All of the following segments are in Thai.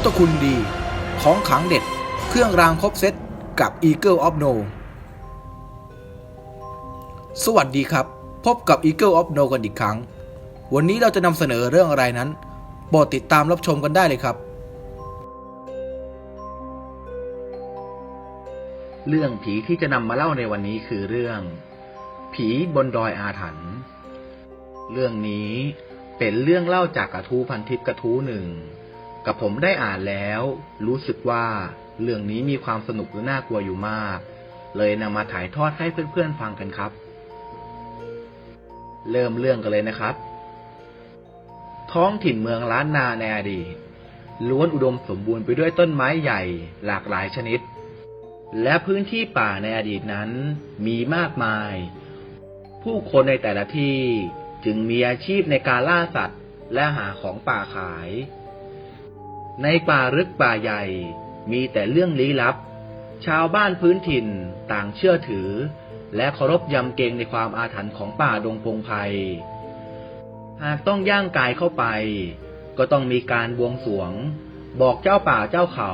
บกับพุทธคุณดี ของขังเด็ด เครื่องรางครบเซตกับ Eagle of No สวัสดีครับ พบกับ Eagle of No กันอีกครั้ง วันนี้เราจะนำเสนอเรื่องอะไรนั้น โปรดติดตามรับชมกันได้เลยครับ เรื่องผีที่จะนำมาเล่าในวันนี้คือเรื่อง ผีบนดอยอาถรรพ์เรื่องนี้เป็นเรื่องเล่าจากกระทู้พันทิปกระทู้หนึ่ง กับผมได้อ่านแล้ว รู้สึกว่าเรื่องนี้มีความสนุกและน่ากลัวอยู่มาก เลยนำมาถ่ายทอดให้เพื่อนๆฟังกันครับ เริ่มเรื่องกันเลยนะครับ ท้องถิ่นเมืองล้านนาในอดีตล้วนอุดมสมบูรณ์ไปด้วยต้นไม้ใหญ่หลากหลายชนิด และพื้นที่ป่าในอดีตนั้นมีมากมาย ผู้คนในแต่ละที่จึงมีอาชีพในการล่าสัตว์ และหาของป่าขาย ในป่าลึกป่าใหญ่ มีแต่เรื่องลี้ลับ ชาวบ้านพื้นถิ่นต่างเชื่อถือ และเคารพยำเกรงในความอาถรรพ์ของป่าดงพงไพรหากต้องย่างกายเข้าไป ก็ต้องมีการบวงสรวง บอกเจ้าป่าเจ้าเขา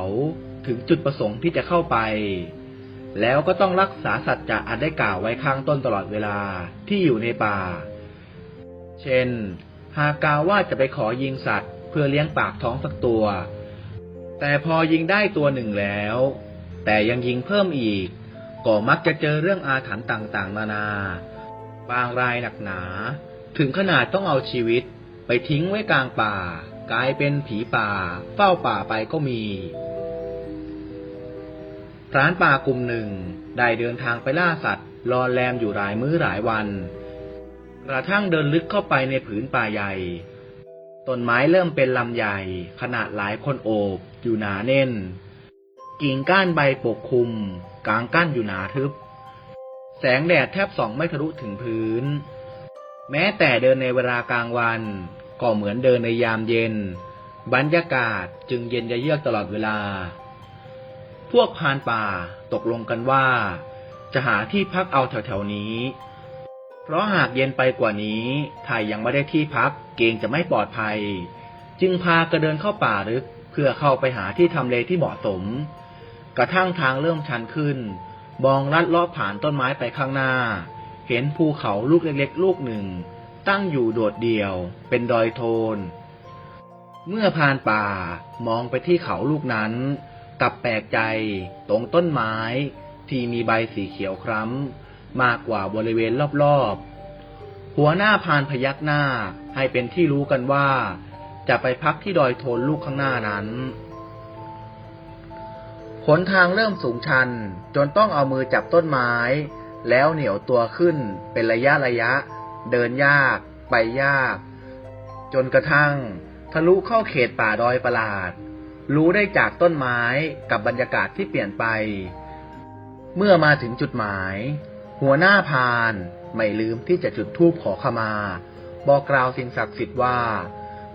ถึงจุดประสงค์ที่จะเข้าไป แล้วก็ต้องรักษาสัจจะอันได้กล่าวไว้ข้างต้นตลอดเวลาที่อยู่ในป่า เช่น หากกล่าวว่าจะไปขอยิงสัตว์ เพื่อเลี้ยงปากท้องสักตัว แต่พอยิงได้ตัวหนึ่งแล้ว แต่ยังยิงเพิ่มอีก ก็มักจะเจอเรื่องอาถรรพ์ต่างๆ นานา บางรายหนักหนา ถึงขนาดต้องเอาชีวิตไปทิ้งไว้กลางป่า กลายเป็นผีป่า เฝ้าป่าไปก็มีพรานป่ากลุ่มหนึ่งได้เดินทางไปล่าสัตว์รอแรมอยู่หลายมื้อหลายวัน กระทั่งเดินลึกเข้าไปในผืนป่าใหญ่ ต้นไม้เริ่มเป็นลำใหญ่ ขนาดหลายคนโอบ อยู่หนาแน่น กิ่งก้านใบปกคลุม กลางกั้นอยู่หนาทึบ แสงแดดแทบส่องไม่ทะลุถึงพื้น แม้แต่เดินในเวลากลางวัน ก็เหมือนเดินในยามเย็น บรรยากาศจึงเย็นยะเยือกตลอดเวลา พวกพานป่าตกลงกันว่า จะหาที่พักเอาแถวๆนี้ เพราะหากเย็นไปกว่านี้ถ้ายังไม่ได้ที่พักเกรงจะไม่ปลอดภัยจึงพากระเดินเข้าป่าลึก พื่อเข้าไปหาที่ทำเลที่เหมาะสม กระทั่งทางเริ่มชันขึ้น มองลัดลาะผ่านต้นไม้ไปข้างหน้า เห็นภูเขาลูกเล็กๆ ลูกหนึ่ง ตั้งอยู่โดดเดี่ยว เป็นดอยโทน เมื่อพานป่ามองไปที่เขาลูกนั้นกลับแปลกใจตรงต้นไม้ที่มีใบสีเขียวคล้ำมากกว่าบริเวณรอบๆ หัวหน้าพานพยักหน้าให้เป็นที่รู้กันว่า จะไปพักที่ดอยโทนลูกข้างหน้านั้นขนทางเริ่มสูงชัน จนต้องเอามือจับต้นไม้ แล้วเหนียวตัวขึ้นเป็นระยะระยะ เดินยาก ไปยาก จนกระทั่ง ทะลุเข้าเขตป่าดอยประหลาด รู้ได้จากต้นไม้กับบรรยากาศที่เปลี่ยนไป เมื่อมาถึงจุดหมาย หัวหน้าพาน ไม่ลืมที่จะจุดธูปขอขมา บอกกล่าวสิ่งศักดิ์สิทธิ์ว่า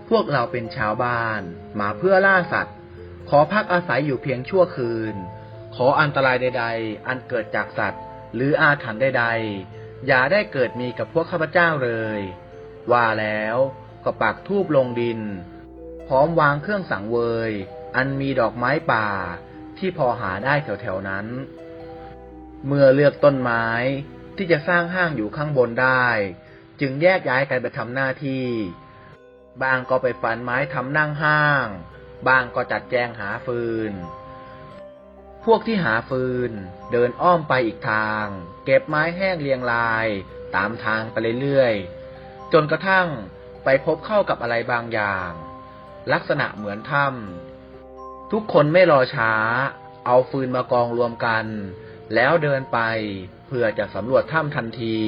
พวกเราเป็นชาวบ้าน มาเพื่อล่าสัตว์ ขอพักอาศัยอยู่เพียงชั่วคืน ขออันตรายใด ๆ อันเกิดจากสัตว์ หรืออาถรรพ์ใด ๆ อย่าได้เกิดมีกับพวกข้าพเจ้าเลย ว่าแล้วก็ปักทูบลงดิน พร้อมวางเครื่องสังเวย อันมีดอกไม้ป่า ที่พอหาได้แถวๆนั้น เมื่อเลือกต้นไม้ที่จะสร้างห้างอยู่ข้างบนได้ จึงแยกย้ายกันไปทำหน้าที่ บางก็ไปฝันไม้ทำนั่งห้าง บางก็จัดแจงหาฟืน พวกที่หาฟืน เดินอ้อมไปอีกทาง เก็บไม้แห้งเรียงราย ตามทางไปเรื่อยๆ จนกระทั่งไปพบเข้ากับอะไรบางอย่าง ลักษณะเหมือนถ้ำทุกคนไม่รอช้า เอาฟืนมากองรวมกัน แล้วเดินไปเพื่อจะสำรวจถ้ำทันที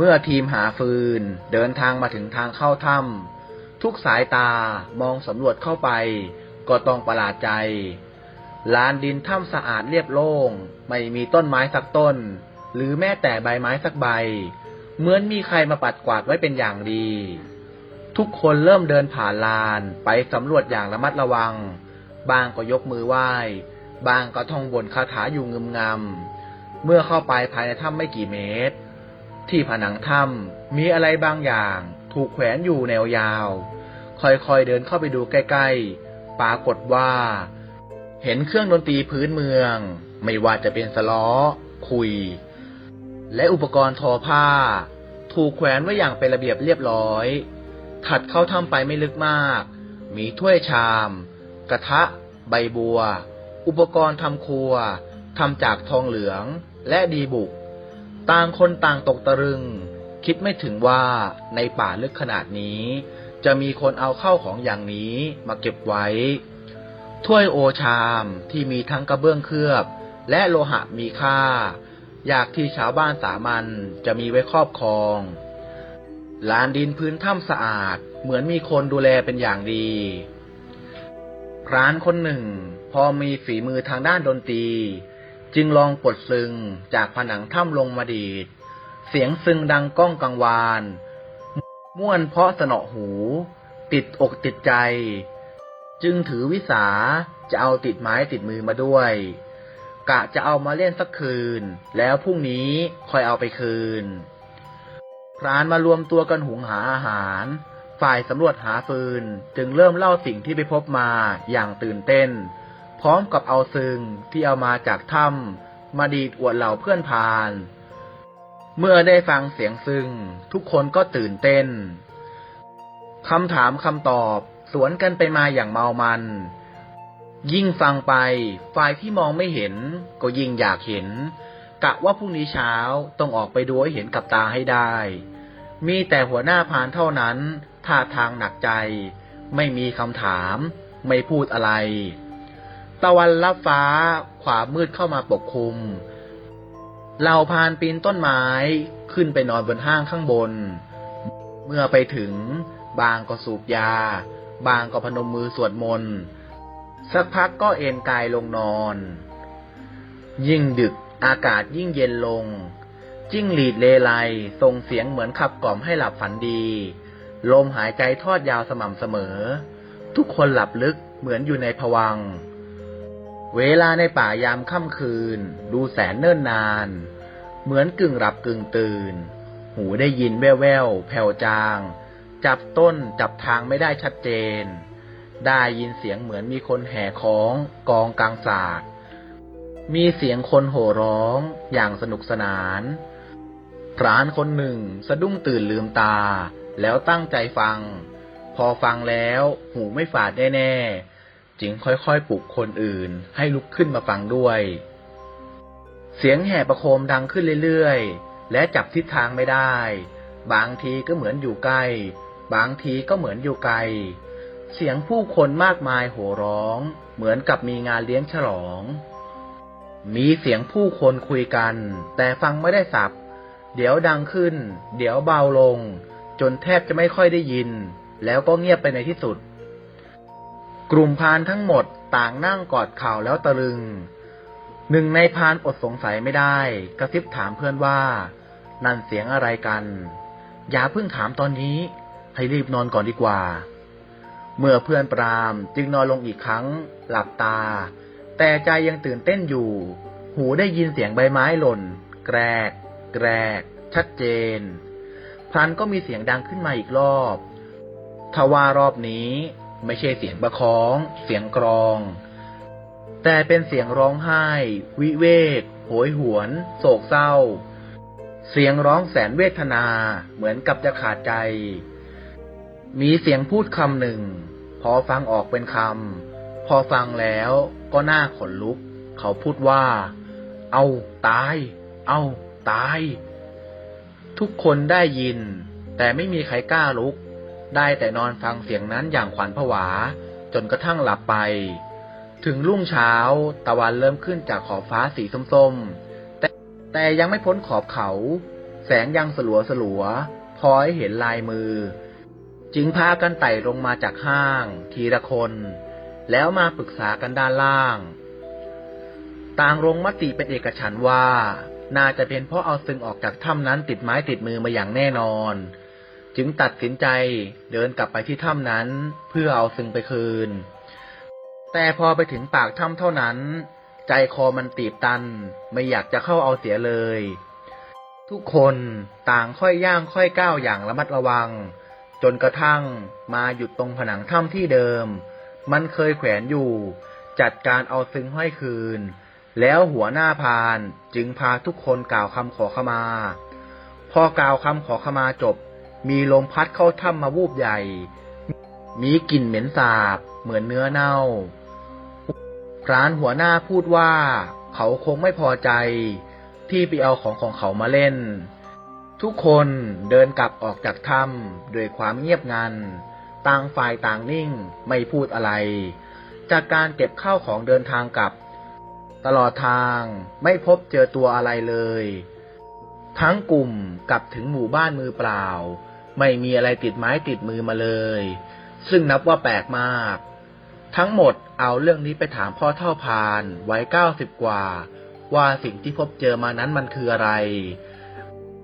เมื่อทีมหาฟืนเดินทางมาถึงทางเข้าถ้ำทุกสายตามองสำรวจเข้าไป ก็ต้องประหลาดใจ ลานดินถ้ำสะอาดเรียบโล่ง ไม่มีต้นไม้สักต้น หรือแม้แต่ใบไม้สักใบ เหมือนมีใครมาปัดกวาดไว้เป็นอย่างดี ทุกคนเริ่มเดินผ่านลานไปสำรวจอย่างระมัดระวัง บางก็ยกมือไหว้ บางก็ท่องบนคาถาอยู่งึมงำเมื่อเข้าไปภายในถ้ำไม่กี่เมตร ที่ผนังถ้ำมีอะไรบางอย่าง ถูกแขวนอยู่แนวยาว ค่อยๆเดินเข้าไปดูใกล้ๆ ปรากฏว่า เห็นเครื่องดนตรีพื้นเมือง ไม่ว่าจะเป็นสล้อ คุย และอุปกรณ์ทอผ้า ถูกแขวนไว้อย่างเป็นระเบียบเรียบร้อย ถัดเข้าถ้ำไปไม่ลึกมาก มีถ้วยชาม กระทะ ใบบัว อุปกรณ์ทำครัวทำจากทองเหลืองและดีบุก ต่างคนต่างตกตะลึง คิดไม่ถึงว่าในป่าลึกขนาดนี้ จะมีคนเอาเข้าของอย่างนี้มาเก็บไว้ ถ้วยโอชามที่มีทั้งกระเบื้องเคลือบ และโลหะมีค่า อยากที่ชาวบ้านสามัญจะมีไว้ครอบครองลานดินพื้นถ้ำสะอาด เหมือนมีคนดูแลเป็นอย่างดีพรานคนหนึ่ง พอมีฝีมือทางด้านดนตรี จึงลองปลดซึงจากผนังถ้ำลงมาดีด เสียงซึงดังก้องกังวาน ม่วนเพราะสนอหู ติดอกติดใจ จึงถือวิสาจะเอาติดไม้ติดมือมาด้วย กะจะเอามาเล่นสักคืน แล้วพรุ่งนี้คอยเอาไปคืนพรานมารวมตัวกันหุงหาอาหาร ฝ่ายสำรวจหาฟืน จึงเริ่มเล่าสิ่งที่ไปพบมาอย่างตื่นเต้น พร้อมกับเอาซึงที่เอามาจากถ้ำมาดีดอวดเหล่าเพื่อนพาน เมื่อได้ฟังเสียงซึง ทุกคนก็ตื่นเต้นคำถามคำตอบสวนกันไปมาอย่างเมามัน ยิ่งฟังไป ฝ่ายที่มองไม่เห็น ก็ยิ่งอยากเห็น กะว่าพรุ่งนี้เช้าต้องออกไปดูให้เห็นกับตาให้ได้ มีแต่หัวหน้าพานเท่านั้นท่าทางหนักใจ ไม่มีคำถาม ไม่พูดอะไร ตะวันลับฟ้าขวามืดเข้ามาปกคลุมเหล่าพานปีนต้นไม้ขึ้นไปนอนบนห้างข้างบน เมื่อไปถึง บางก็สูบยา บางก็พนมมือสวดมนต์ สักพักก็เอนกายลงนอน ยิ่งดึกอากาศยิ่งเย็นลง จิ้งหรีดเลไลส่งเสียงเหมือนขับกล่อมให้หลับฝันดี ลมหายใจทอดยาวสม่ำเสมอ ทุกคนหลับลึกเหมือนอยู่ในผวังค เวลาในป่ายามค่ำคืน ดูแสนเนิ่นนาน เหมือนกึ่งหลับกึ่งตื่น หูได้ยินแว่วๆแผ่วจาง จับต้นจับทางไม่ได้ชัดเจน ได้ยินเสียงเหมือนมีคนแห่ของกองกลางศาสตร์มีเสียงคนโห่ร้องอย่างสนุกสนานพรานคนหนึ่งสะดุ้งตื่นลืมตา แล้วตั้งใจฟัง พอฟังแล้ว หูไม่ฝาดแน่ๆ จึงค่อยๆปลุกคนอื่นให้ลุกขึ้นมาฟังด้วย เสียงแห่ประโคมดังขึ้นเรื่อยๆ และจับทิศทางไม่ได้ บางทีก็เหมือนอยู่ใกล้ บางทีก็เหมือนอยู่ไกล เสียงผู้คนมากมายโห่ร้อง เหมือนกับมีงานเลี้ยงฉลอง มีเสียงผู้คนคุยกัน แต่ฟังไม่ได้สับ เดี๋ยวดังขึ้น เดี๋ยวเบาลง จนแทบจะไม่ค่อยได้ยิน แล้วก็เงียบไปในที่สุด กลุ่มพานทั้งหมดต่างนั่งกอดเข่าแล้วตะลึง หนึ่งในพานอดสงสัยไม่ได้ กระซิบถามเพื่อนว่า นั่นเสียงอะไรกัน อย่าเพิ่งถามตอนนี้ ให้รีบนอนก่อนดีกว่า เมื่อเพื่อนปรามจึงนอนลงอีกครั้ง หลับตา แต่ใจยังตื่นเต้นอยู่ หูได้ยินเสียงใบไม้หล่น แกรก แกรก ชัดเจน พลันก็มีเสียงดังขึ้นมาอีกรอบทว่ารอบนี้ ไม่ใช่เสียงประคอง เสียงกรอง แต่เป็นเสียงร้องไห้ วิเวกโหยหวน โศกเศร้า เสียงร้องแสนเวทนา เหมือนกับจะขาดใจ มีเสียงพูดคำหนึ่ง พอฟังออกเป็นคำ พอฟังแล้วก็น่าขนลุก เขาพูดว่า เอาตาย เอาตาย ทุกคนได้ยิน แต่ไม่มีใครกล้าลุก ได้แต่นอนฟังเสียงนั้นอย่างขวัญผวา จนกระทั่งหลับไป ถึงรุ่งเช้า ตะวันเริ่มขึ้นจากขอบฟ้าสีส้มๆ แต่แต่ยังไม่พ้นขอบเขา แสงยังสลัวสลัวๆพอให้เห็นลายมือ จึงพากันไต่ลงมาจากห้าง ทีละคน แล้วมาปรึกษากันด้านล่าง ต่างลงมติเป็นเอกฉันว่า น่าจะเป็นเพราะเอาซึงออกจากถ้ำนั้นติดไม้ติดมือมาอย่างแน่นอน จึงตัดสินใจเดินกลับไปที่ถ้ำนั้นเพื่อเอาซึงไปคืน แต่พอไปถึงปากถ้ำเท่านั้น ใจคอมันตีบตันไม่อยากจะเข้าเอาเสียเลย ทุกคนต่างค่อยย่างค่อยก้าวอย่างระมัดระวัง จนกระทั่งมาหยุดตรงผนังถ้ำที่เดิม มันเคยแขวนอยู่ จัดการเอาซึงห้อยคืน แล้วหัวหน้าพานจึงพาทุกคนกล่าวคำขอขมา พอกล่าวคำขอขมาจบ มีลมพัดเข้าถ้ำมาวูบใหญ่ มีกลิ่นเหม็นสาบ เหมือนเนื้อเน่าพรานหัวหน้าพูดว่า เขาคงไม่พอใจ ที่ไปเอาของของเขามาเล่น ทุกคนเดินกลับออกจากถ้ำด้วยความเงียบงัน ต่างฝ่ายต่างนิ่งไม่พูดอะไร จากการเก็บข้าวของเดินทางกลับ ตลอดทางไม่พบเจอตัวอะไรเลยทั้งกลุ่มกลับถึงหมู่บ้านมือเปล่า ไม่มีอะไรติดไม้ติดมือมาเลย ซึ่งนับว่าแปลกมาก ทั้งหมดเอาเรื่องนี้ไปถามพ่อเท่าพานไว้เก้าสิบกว่า ว่าสิ่งที่พบเจอมานั้นมันคืออะไร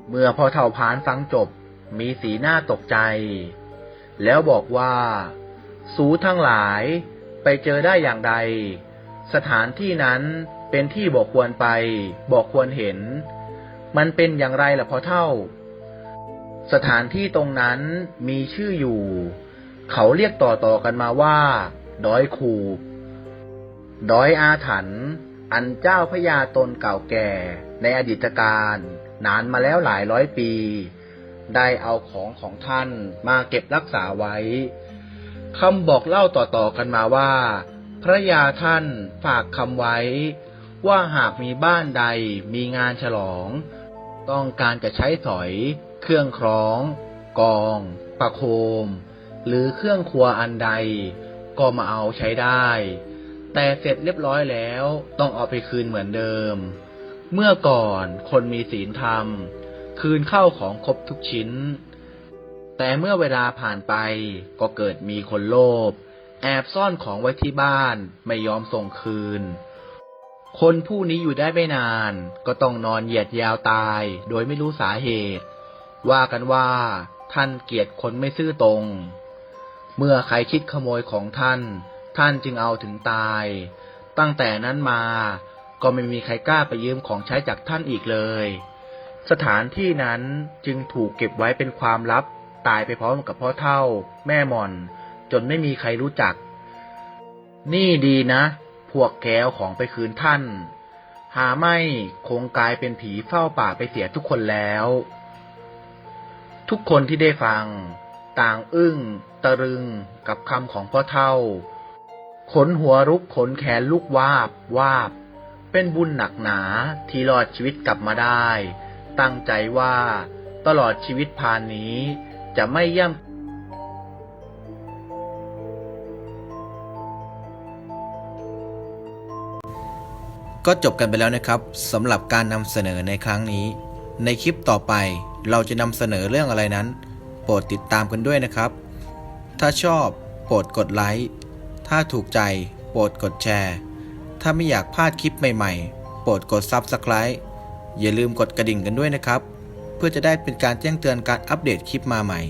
เมื่อพ่อเท่าพานฟังจบ มีสีหน้าตกใจ แล้วบอกว่า สูทั้งหลายไปเจอได้อย่างใด สถานที่นั้นเป็นที่บอกควรไป บอกควรเห็น มันเป็นอย่างไรล่ะพ่อเท่า สถานที่ตรงนั้นมีชื่ออยู่ เขาเรียกต่อๆกันมาว่า ดอยคูบดอยอาถรรพ์อันเจ้าพญาตนเก่าแก่ในอดีตการ นานมาแล้วหลายร้อยปี ได้เอาของของท่านมาเก็บรักษาไว้คำบอกเล่าต่อๆกันมาว่า พระยาท่านฝากคำไว้ ว่าหากมีบ้านใดมีงานฉลอง ต้องการจะใช้สอย เครื่องคล้อง กอง ประโคม หรือเครื่องครัวอันใด ก็มาเอาใช้ได้ แต่เสร็จเรียบร้อยแล้วต้องเอาไปคืนเหมือนเดิม เมื่อก่อนคนมีศีลธรรม คืนเข้าของครบทุกชิ้น แต่เมื่อเวลาผ่านไปก็เกิดมีคนโลภแอบซ่อนของไว้ที่บ้านไม่ยอมส่งคืน คนผู้นี้อยู่ได้ไม่นาน ก็ต้องนอนเหยียดยาวตาย โดยไม่รู้สาเหตุ ว่ากันว่าท่านเกียดคนไม่ซื่อตรง เมื่อใครคิดขโมยของท่าน ท่านจึงเอาถึงตาย ตั้งแต่นั้นมาก็ไม่มีใครกล้าไปยืมของใช้จากท่านอีกเลย สถานที่นั้นจึงถูกเก็บไว้เป็นความลับ ตายไปพร้อมกับพ่อเท่า แม่หม่อน จนไม่มีใครรู้จัก นี่ดีนะ พวกแกเอาของไปคืนท่าน หาไม่คงกลายเป็นผีเฝ้าป่าไปเสียทุกคนแล้ว ทุกคนที่ได้ฟัง ต่างอึ้ง ตะรึงกับคำของพ่อเท่า ขนหัวรุกขนแขนลุกวาบวาบ เป็นบุญหนักหนาที่รอดชีวิตกลับมาได้ ตั้งใจว่าตลอดชีวิตพานนี้จะไม่ย่ำก็จบกันไปแล้วนะครับสำหรับการนำเสนอในครั้งนี้ ในคลิปต่อไป เราจะนำเสนอเรื่องอะไรนั้น โปรดติดตามกันด้วยนะครับ ถ้าชอบโปรดกดไลค์ ถ้าถูกใจโปรดกดแชร์ ถ้าไม่อยากพลาดคลิปใหม่ๆ โปรดกด Subscribe อย่าลืมกดกระดิ่งกันด้วยนะครับ เพื่อจะได้เป็นการแจ้งเตือนการอัปเดตคลิปมาใหม่